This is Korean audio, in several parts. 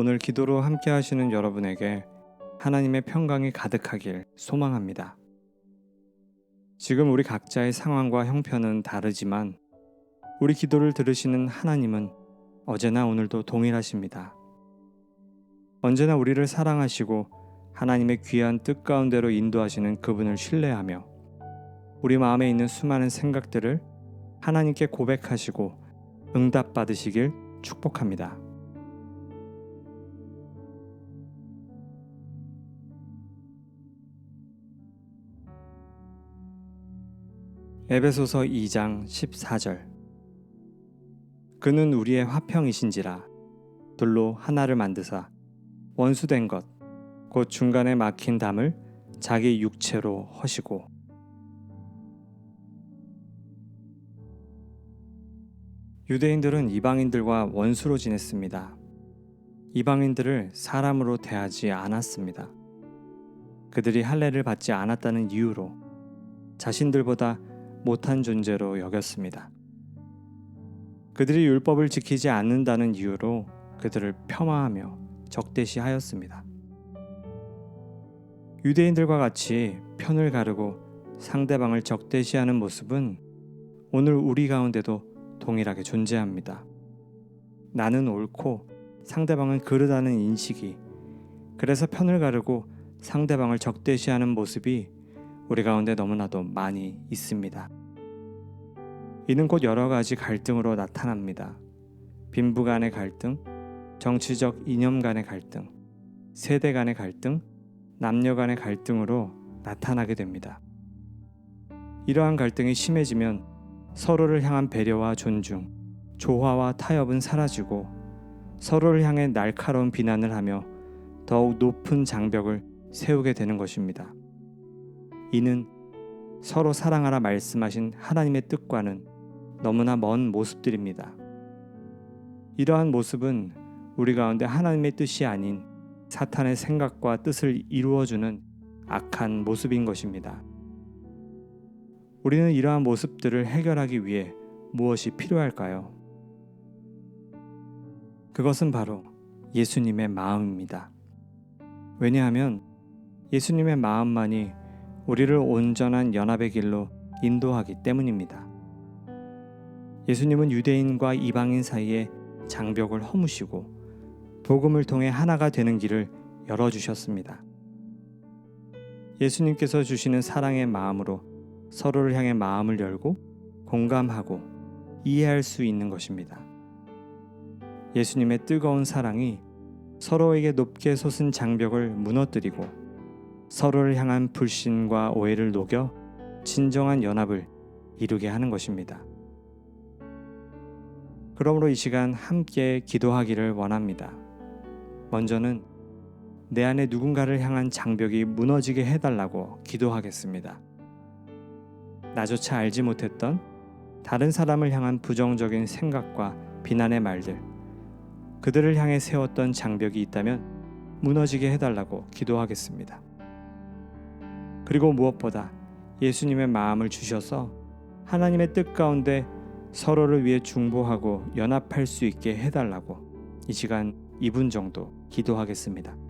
오늘 기도로 함께 하시는 여러분에게 하나님의 평강이 가득하길 소망합니다. 지금 우리 각자의 상황과 형편은 다르지만 우리 기도를 들으시는 하나님은 어제나 오늘도 동일하십니다. 언제나 우리를 사랑하시고 하나님의 귀한 뜻 가운데로 인도하시는 그분을 신뢰하며 우리 마음에 있는 수많은 생각들을 하나님께 고백하시고 응답받으시길 축복합니다. 에베소서 2장 14절 그는 우리의 화평이신지라 돌로 하나를 만드사 원수된 것 곧 중간에 막힌 담을 자기 육체로 허시고 유대인들은 이방인들과 원수로 지냈습니다. 이방인들을 사람으로 대하지 않았습니다. 그들이 할례를 받지 않았다는 이유로 자신들보다 못한 존재로 여겼습니다. 그들이 율법을 지키지 않는다는 이유로 그들을 폄하하며 적대시하였습니다. 유대인들과 같이 편을 가르고 상대방을 적대시하는 모습은 오늘 우리 가운데도 동일하게 존재합니다. 나는 옳고 상대방은 그르다는 인식이 그래서 편을 가르고 상대방을 적대시하는 모습이 우리 가운데 너무나도 많이 있습니다. 이는 곧 여러 가지 갈등으로 나타납니다. 빈부 간의 갈등, 정치적 이념 간의 갈등, 세대 간의 갈등, 남녀 간의 갈등으로 나타나게 됩니다. 이러한 갈등이 심해지면 서로를 향한 배려와 존중, 조화와 타협은 사라지고 서로를 향해 날카로운 비난을 하며 더욱 높은 장벽을 세우게 되는 것입니다. 이는 서로 사랑하라 말씀하신 하나님의 뜻과는 너무나 먼 모습들입니다. 이러한 모습은 우리 가운데 하나님의 뜻이 아닌 사탄의 생각과 뜻을 이루어주는 악한 모습인 것입니다. 우리는 이러한 모습들을 해결하기 위해 무엇이 필요할까요? 그것은 바로 예수님의 마음입니다. 왜냐하면 예수님의 마음만이 우리를 온전한 연합의 길로 인도하기 때문입니다. 예수님은 유대인과 이방인 사이에 장벽을 허무시고 복음을 통해 하나가 되는 길을 열어주셨습니다. 예수님께서 주시는 사랑의 마음으로 서로를 향해 마음을 열고 공감하고 이해할 수 있는 것입니다. 예수님의 뜨거운 사랑이 서로에게 높게 솟은 장벽을 무너뜨리고 서로를 향한 불신과 오해를 녹여 진정한 연합을 이루게 하는 것입니다. 그러므로 이 시간 함께 기도하기를 원합니다. 먼저는 내 안에 누군가를 향한 장벽이 무너지게 해달라고 기도하겠습니다. 나조차 알지 못했던 다른 사람을 향한 부정적인 생각과 비난의 말들, 그들을 향해 세웠던 장벽이 있다면 무너지게 해달라고 기도하겠습니다. 그리고 무엇보다 예수님의 마음을 주셔서 하나님의 뜻 가운데 서로를 위해 중보하고 연합할 수 있게 해달라고 이 시간 2분 정도 기도하겠습니다.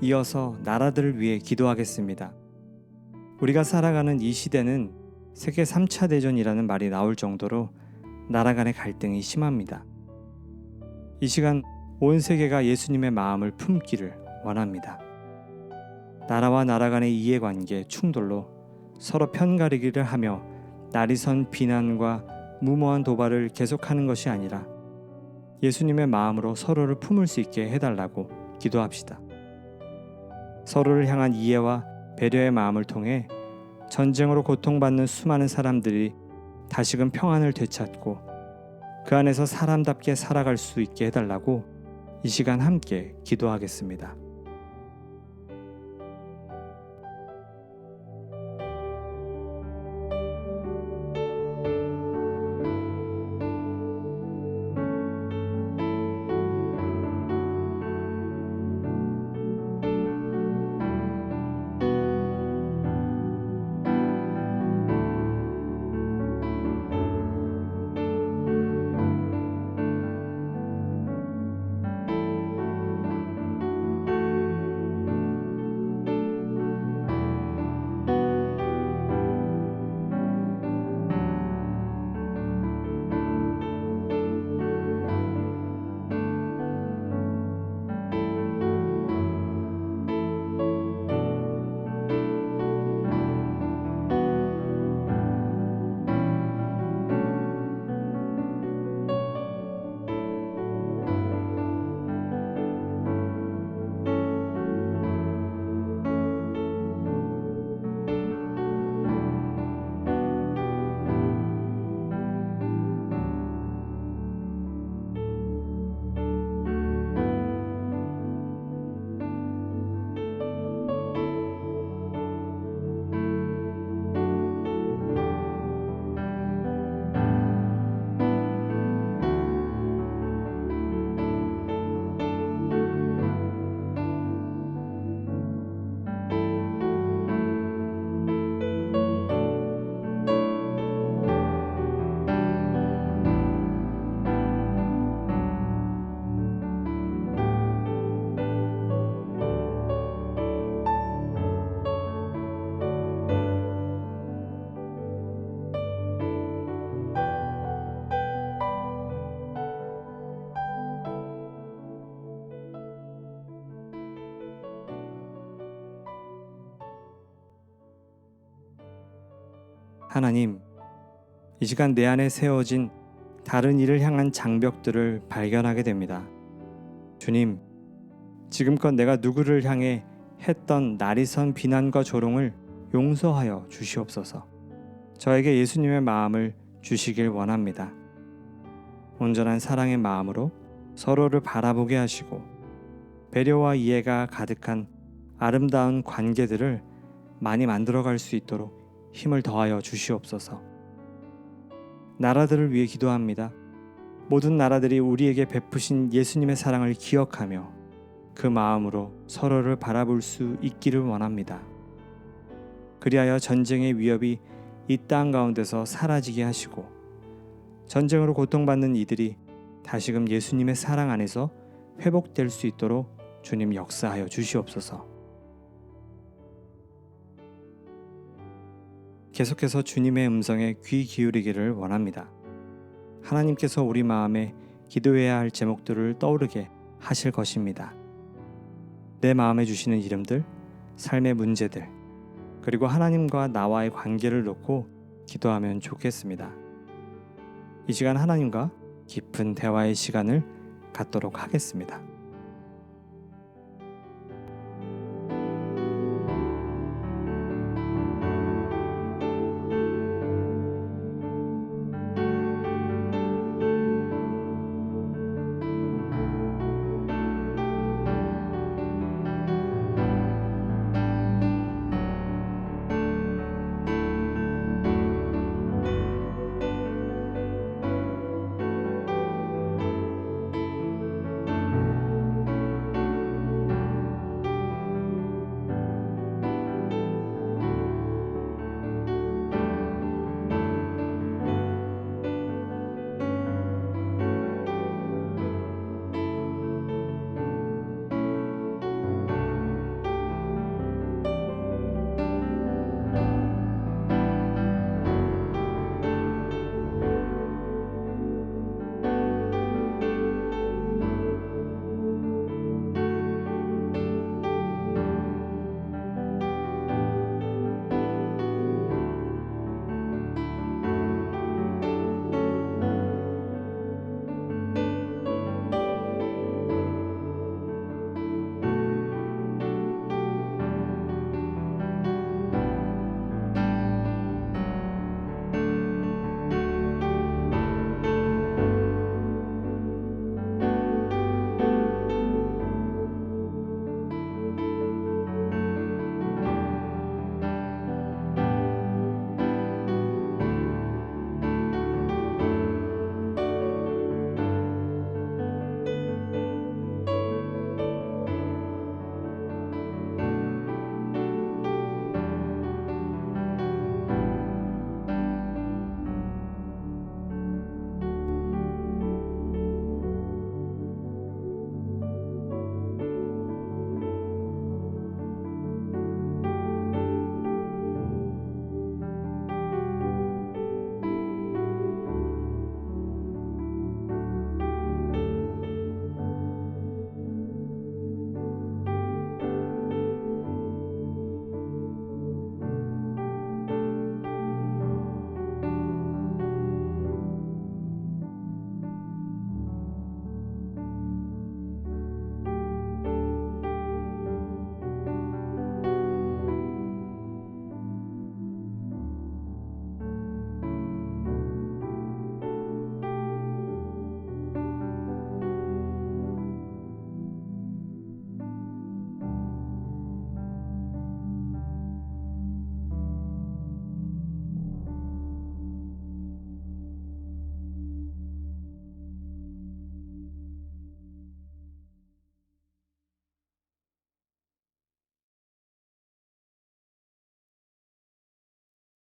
이어서 나라들을 위해 기도하겠습니다. 우리가 살아가는 이 시대는 세계 3차 대전이라는 말이 나올 정도로 나라 간의 갈등이 심합니다. 이 시간 온 세계가 예수님의 마음을 품기를 원합니다. 나라와 나라 간의 이해관계, 충돌로 서로 편가르기를 하며 날이선 비난과 무모한 도발을 계속하는 것이 아니라 예수님의 마음으로 서로를 품을 수 있게 해달라고 기도합시다. 서로를 향한 이해와 배려의 마음을 통해 전쟁으로 고통받는 수많은 사람들이 다시금 평안을 되찾고 그 안에서 사람답게 살아갈 수 있게 해달라고 이 시간 함께 기도하겠습니다. 하나님, 이 시간 내 안에 세워진 다른 일을 향한 장벽들을 발견하게 됩니다. 주님, 지금껏 내가 누구를 향해 했던 날이선 비난과 조롱을 용서하여 주시옵소서. 저에게 예수님의 마음을 주시길 원합니다. 온전한 사랑의 마음으로 서로를 바라보게 하시고 배려와 이해가 가득한 아름다운 관계들을 많이 만들어갈 수 있도록 힘을 더하여 주시옵소서. 나라들을 위해 기도합니다. 모든 나라들이 우리에게 베푸신 예수님의 사랑을 기억하며 그 마음으로 서로를 바라볼 수 있기를 원합니다. 그리하여 전쟁의 위협이 이 땅 가운데서 사라지게 하시고 전쟁으로 고통받는 이들이 다시금 예수님의 사랑 안에서 회복될 수 있도록 주님 역사하여 주시옵소서. 계속해서 주님의 음성에 귀 기울이기를 원합니다. 하나님께서 우리 마음에 기도해야 할 제목들을 떠오르게 하실 것입니다. 내 마음에 주시는 이름들, 삶의 문제들, 그리고 하나님과 나와의 관계를 놓고 기도하면 좋겠습니다. 이 시간 하나님과 깊은 대화의 시간을 갖도록 하겠습니다.